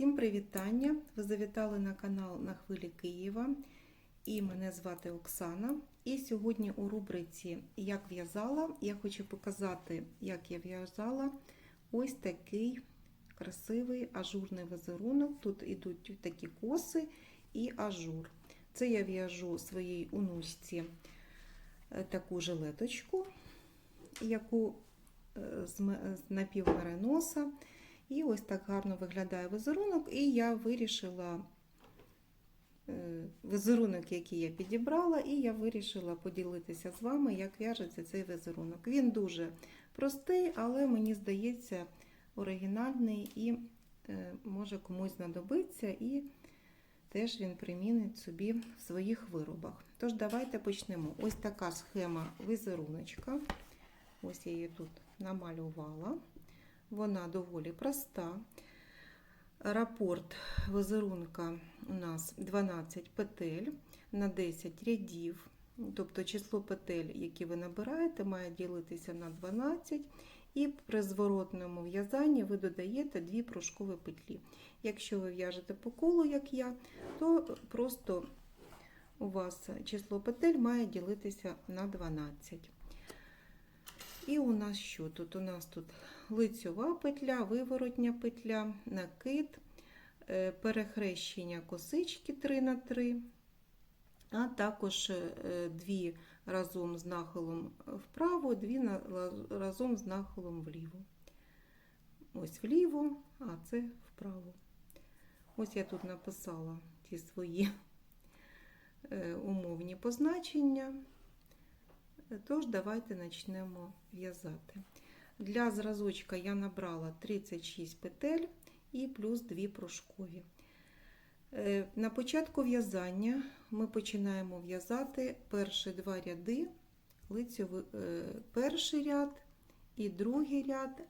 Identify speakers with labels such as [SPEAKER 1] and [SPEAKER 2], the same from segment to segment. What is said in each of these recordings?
[SPEAKER 1] Всім привітання! Ви завітали на канал на хвилі Києва. І мене звати Оксана. І сьогодні у рубриці Як в'язала я хочу показати, як я в'язала ось такий красивий ажурний візерунок. Тут ідуть такі коси і ажур. Це я в'яжу своїй онучці е, таку жилеточку, яку е, з ме- з напівмереноса. І ось так гарно виглядає візерунок, і я вирішила е, візерунок, який я підібрала, і я вирішила поділитися з вами, як в'яжеться цей візерунок. Він дуже простий, але мені здається, оригінальний і е, може комусь знадобиться, і теж він примінить собі в своїх виробах. Тож, давайте почнемо. Ось така схема візеруночка. Ось я її тут намалювала. Вона доволі проста. Рапорт візерунка у нас 12 петель на 10 рядів. Тобто число петель, які ви набираєте, має ділитися на 12. І при зворотному в'язанні ви додаєте 2 пружкові петлі. Якщо ви в'яжете по колу, як я, то просто у вас число петель має ділитися на 12. І у нас що тут? У нас тут лицьова петля, виворотня петля, накид, е, перехрещення косички 3 на 3 а також е, дві разом з нахилом вправо, дві разом з нахилом вліво. Ось вліво, а це вправо. Ось я тут написала ті свої е, умовні позначення. Тож, давайте почнемо в'язати. Для зразочка я набрала 36 петель і плюс 2 пружкові. Е, На початку в'язання ми починаємо в'язати перші два ряди, лицьовий, е, перший ряд і другий ряд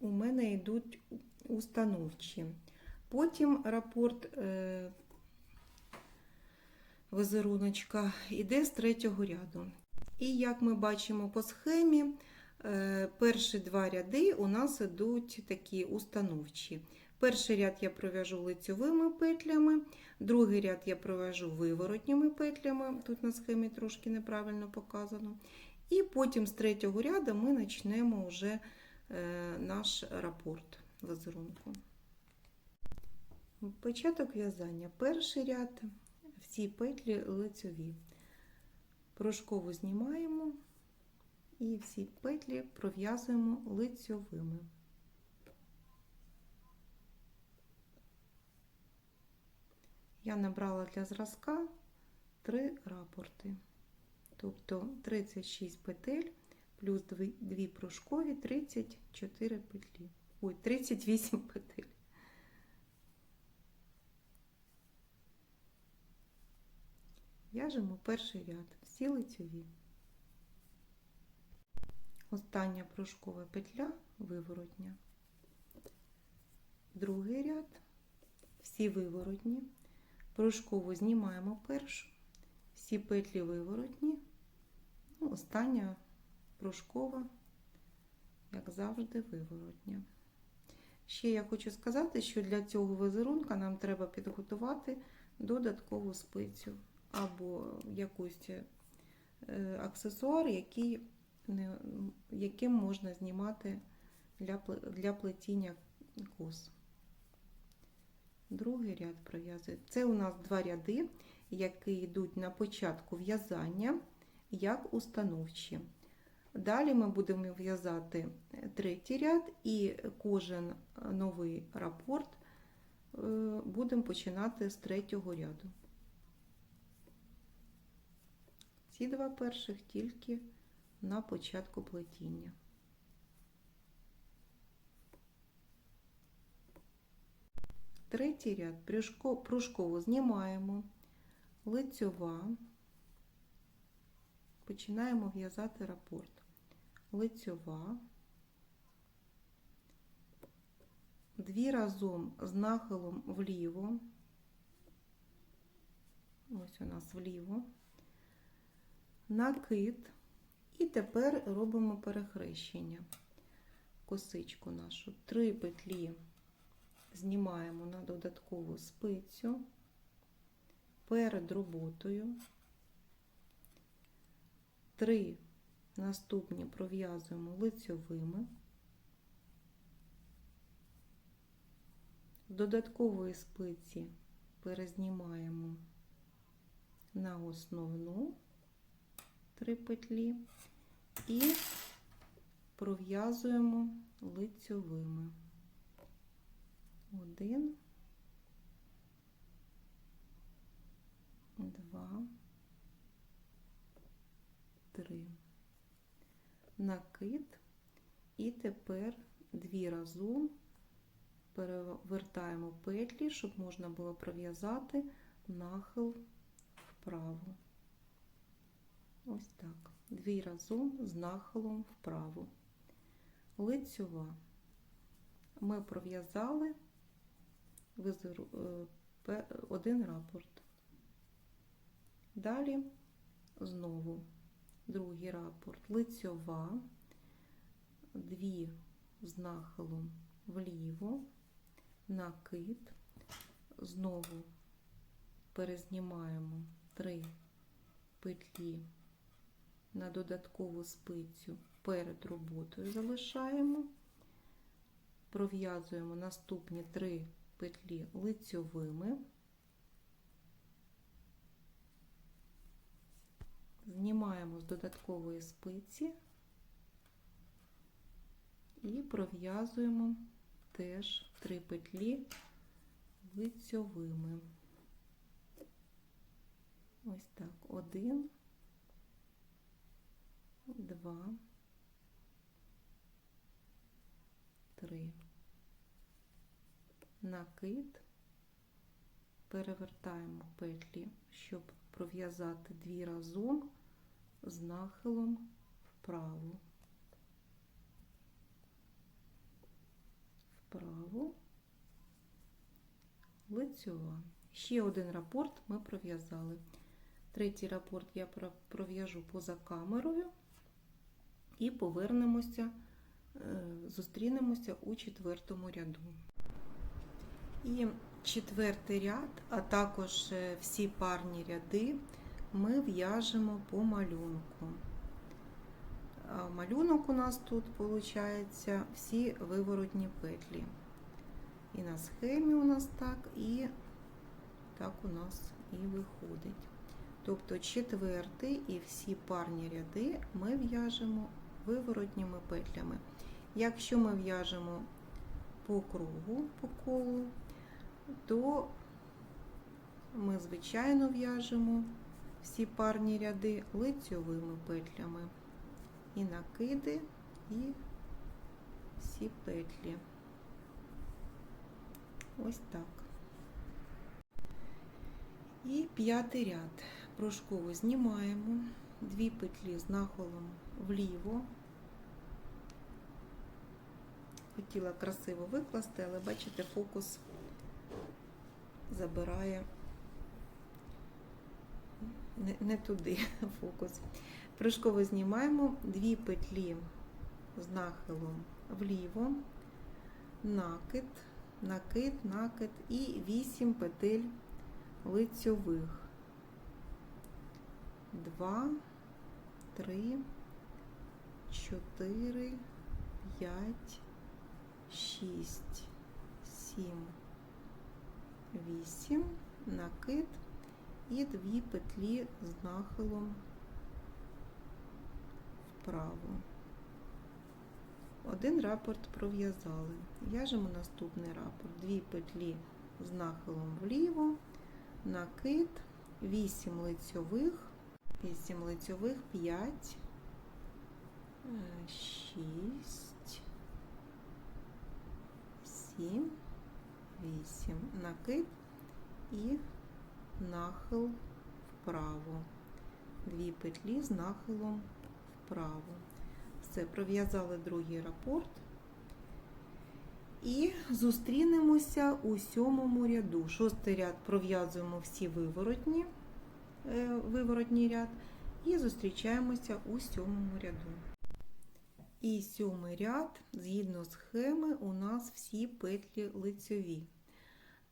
[SPEAKER 1] у мене йдуть установчі. Потім рапорт е, візеруночка йде з третього ряду. І як ми бачимо по схемі, е, перші два ряди у нас йдуть такі установчі. Перший ряд я пров'яжу лицьовими петлями, другий ряд я пров'яжу виворотніми петлями, тут на схемі трошки неправильно показано. І потім з третього ряду ми почнемо вже е, наш рапорт візерунку. Початок в'язання. Перший ряд, всі петлі лицьові. Пружкову знімаємо і всі петлі пров'язуємо лицьовими. Я набрала для зразка 3 рапорти. Тобто 36 петель плюс 2, 2 34 петлі. Ой, 38 петель. Перший ряд, всі лицьові. Остання пружкова петля виворотня. Другий ряд, всі виворотні. Пружкову знімаємо першу, всі петлі виворотні. Ну, остання пружкова, як завжди, виворотня. Ще я хочу сказати, що для цього візерунка нам треба підготувати додаткову спицю або якийсь е, аксесуар, який, яким можна знімати для, для плетіння кос. Другий ряд пров'язує. Це у нас два ряди, які йдуть на початку в'язання, як установчі. Далі ми будемо в'язати третій ряд, і кожен новий рапорт е, будемо починати з третього ряду. Ці два перших тільки на початку плетіння. Третій ряд. Пружкову знімаємо, лицьова, починаємо в'язати рапорт. Лицьова, дві разом з нахилом вліво, ось у нас вліво, накид, і тепер робимо перехрещення. Косичку нашу, три петлі знімаємо на додаткову спицю перед роботою. Три наступні пров'язуємо лицьовими. З додаткової спиці перезнімаємо на основну три петлі і пров'язуємо лицьовими. Один, два, три. Накид. І тепер дві разом перевертаємо петлі, щоб можна було пров'язати нахил вправо. Ось так. Дві разом з нахилом вправо. Лицьова. Ми пров'язали е, один рапорт. Далі знову другий рапорт. Лицьова, дві з нахилом вліво, накид, знову перезнімаємо три петлі на додаткову спицю перед роботою залишаємо, пров'язуємо наступні три петлі лицьовими, знімаємо з додаткової спиці і пров'язуємо теж три петлі лицьовими. Ось так, один, два, три. Накид, перевертаємо петлі, щоб пров'язати дві разом з нахилом вправо. Вправо, лицьова. Ще один рапорт ми пров'язали. Третій рапорт я про- пров'яжу поза камерою і повернемося, е, зустрінемося у четвертому ряду. І четвертий ряд, а також е, всі парні ряди ми в'яжемо по малюнку. Малюнок у нас тут виходить всі виворотні петлі. І на схемі у нас так, і так у нас і виходить. Тобто четвертий і всі парні ряди ми в'яжемо виворотніми петлями. Якщо ми в'яжемо по кругу, по колу, то ми, звичайно, в'яжемо всі парні ряди лицьовими петлями. І накиди, і всі петлі. Ось так. І п'ятий ряд. Пружкову знімаємо дві петлі з нахилом вліво. Хотіла красиво викласти, але бачите, фокус забирає не, не туди фокус. Прыжково знімаємо дві петлі з нахилом вліво, накид, накид, накид і 8 петель лицьових. 2, 3, 4, 5, 6, 7, 8, накид і дві петлі з нахилом вправо. Один рапорт пров'язали. В'яжемо наступний рапорт. Дві петлі з нахилом вліво, накид, 8 лицьових, 8 лицьових, 5, 6, 7, 8, накид і нахил вправо. Дві петлі з нахилом вправо. Все, пров'язали другий рапорт. І зустрінемося у сьомому ряду. Шостий ряд пров'язуємо всі виворотні, е, виворотній ряд і зустрічаємося у сьомому ряду. І сьомий ряд, згідно схеми, у нас всі петлі лицьові.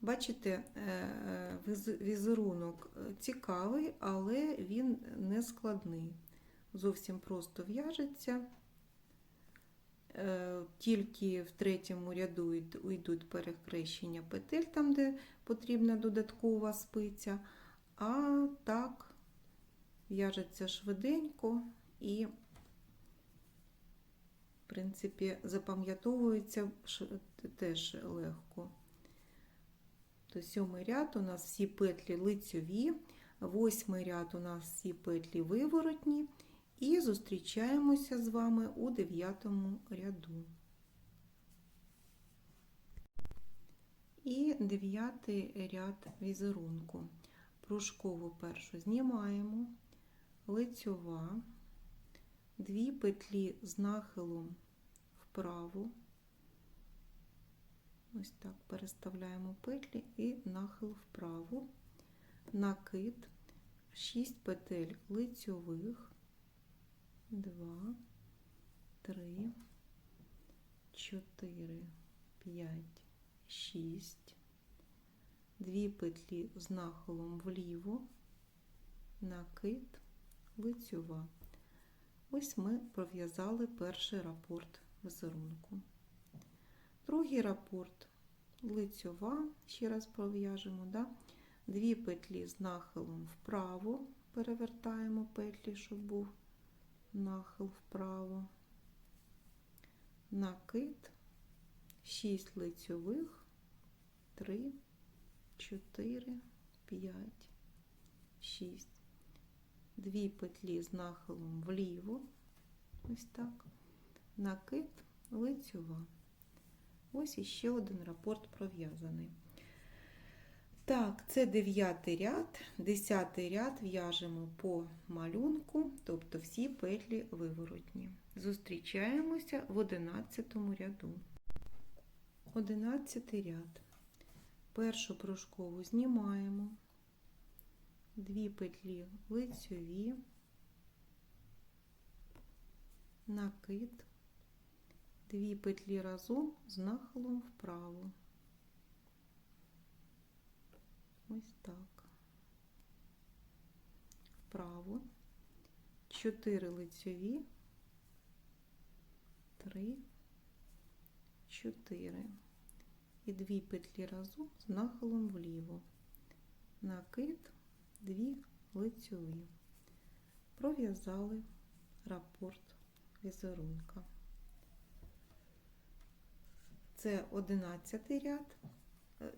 [SPEAKER 1] Бачите, е, е, віз- візерунок цікавий, але він не складний. Зовсім просто в'яжеться. Е, Тільки в третьому ряду йдуть перехрещення петель, там, де потрібна додаткова спиця, а так в'яжеться швиденько і, в принципі, запам'ятовується теж легко. То сьомий ряд у нас всі петлі лицьові, восьмий ряд у нас всі петлі виворотні, і зустрічаємося з вами у дев'ятому ряду. І дев'ятий ряд візерунку. Пружкову першу знімаємо, лицьова, дві петлі з нахилом вправо. Ось так переставляємо петлі і нахил вправо, накид, 6 петель лицьових, 2, 3, 4, 5, 6, дві петлі з нахилом вліво, накид, лицьова. Ось ми пров'язали перший рапорт візерунку. Другий рапорт лицьова, ще раз пров'яжемо, да? дві петлі з нахилом вправо, перевертаємо петлі, щоб був нахил вправо, накид, 6 лицьових, 3, 4, 5, 6. Дві петлі з нахилом вліво, ось так, накид, лицьова. Ось іще один рапорт пров'язаний. Так, це дев'ятий ряд, десятий ряд в'яжемо по малюнку, тобто всі петлі виворотні. Зустрічаємося в одинадцятому ряду. Одинадцятий ряд. Першу пружкову знімаємо, дві петлі лицьові, накид, дві петлі разом з нахилом вправо. Ось так. Вправо. 4 лицьові, 3, 4. І дві петлі разом з нахилом вліво. Накид, дві лицьові. Пров'язали рапорт візерунка. Це 11 ряд.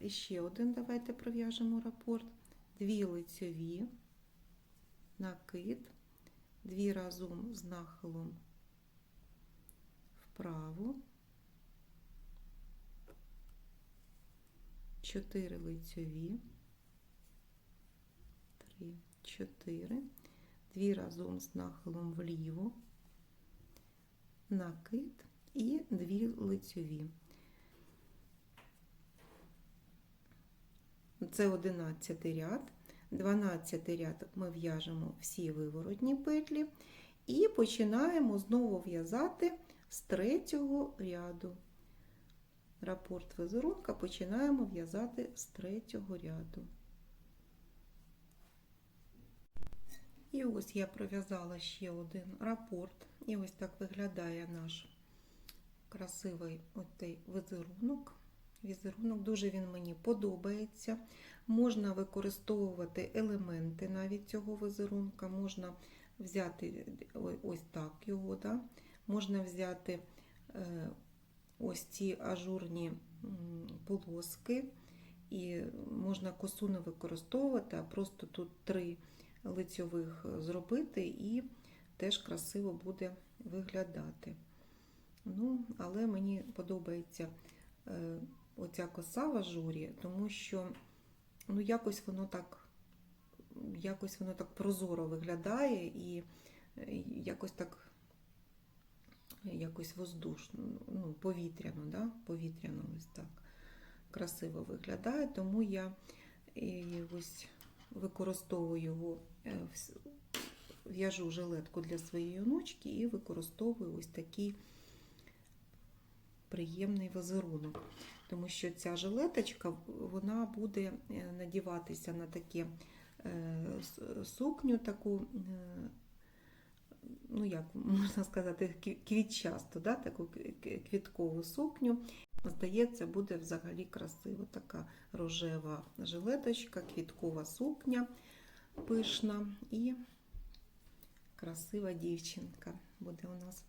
[SPEAKER 1] І ще один давайте пров'яжемо рапорт. Дві лицьові, накид, дві разом з нахилом вправо, чотири лицьові, три, чотири, дві разом з нахилом вліво, накид і дві лицьові. Це 11 ряд. 12 ряд ми в'яжемо всі виворотні петлі і починаємо знову в'язати з третього ряду. Рапорт візерунка починаємо в'язати з третього ряду. І ось я пров'язала ще один рапорт. І ось так виглядає наш красивий отей візерунок. Візерунок дуже він мені подобається. Можна використовувати елементи навіть цього візерунка, можна взяти ось так його, да? можна взяти е, ось ці ажурні полоски, і можна косу не використовувати, а просто тут три лицьових зробити, і теж красиво буде виглядати. Ну, Але мені подобається е, оця коса в ажурі, тому що ну, якось воно так якось воно так прозоро виглядає і якось так якось воздушно, ну, повітряно, да? повітряно ось так красиво виглядає, тому я і ось використовую його, в'яжу жилетку для своєї онучки і використовую ось такий приємний візерунок. Тому що ця жилеточка вона буде е, надіватися на таке е, сукню, таку, е, ну як можна сказати, кві- квітчасту, да? таку кві- кві- квіткову сукню. Здається, буде взагалі красиво. Така рожева жилеточка, квіткова сукня пишна і красива дівчинка буде у нас.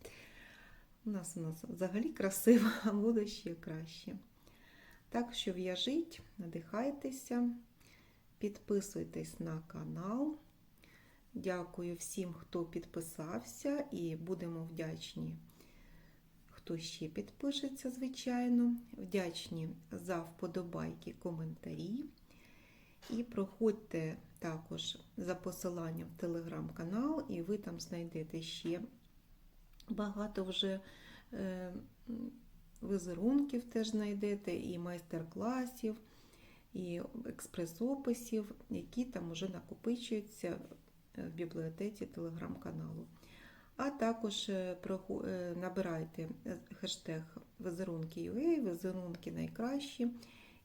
[SPEAKER 1] У нас у нас взагалі красиво, а буде ще краще. Так що в'яжіть, надихайтеся, підписуйтесь на канал. Дякую всім, хто підписався, і будемо вдячні, хто ще підпишеться, звичайно. Вдячні за вподобайки, коментарі. І проходьте також за посиланням в телеграм-канал, і ви там знайдете ще багато вже е, м, теж знайдете, і майстер-класів, і експрес-описів, які там вже накопичуються в бібліотеці телеграм-каналу. А також е, е, набирайте е, хештег візерунки.ua, візерунки найкращі,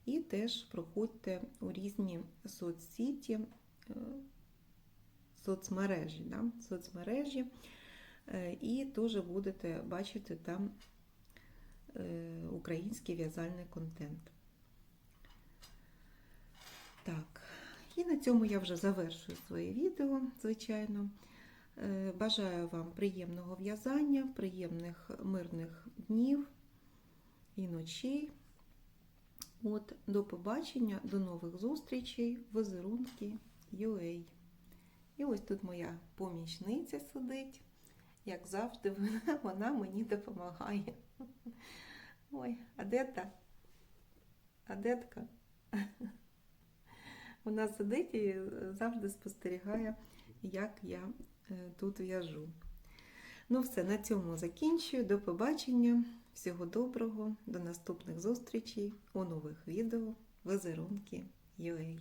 [SPEAKER 1] і теж проходьте у різні соцсеті, е, соцмережі, да? соцмережі е, і теж будете бачити там е, український в'язальний контент. Так, і на цьому я вже завершую своє відео, звичайно. Бажаю вам приємного в'язання, приємних мирних днів і ночей. От, до побачення, до нових зустрічей, візерунки UA. І ось тут моя помічниця сидить. Як завжди, вона, вона мені допомагає. Ой, а де та? А детка? Вона сидить і завжди спостерігає, як я е, тут в'яжу. Ну, все, на цьому закінчую. До побачення. Всього доброго, до наступних зустрічей у нових відео. Везерунки UA.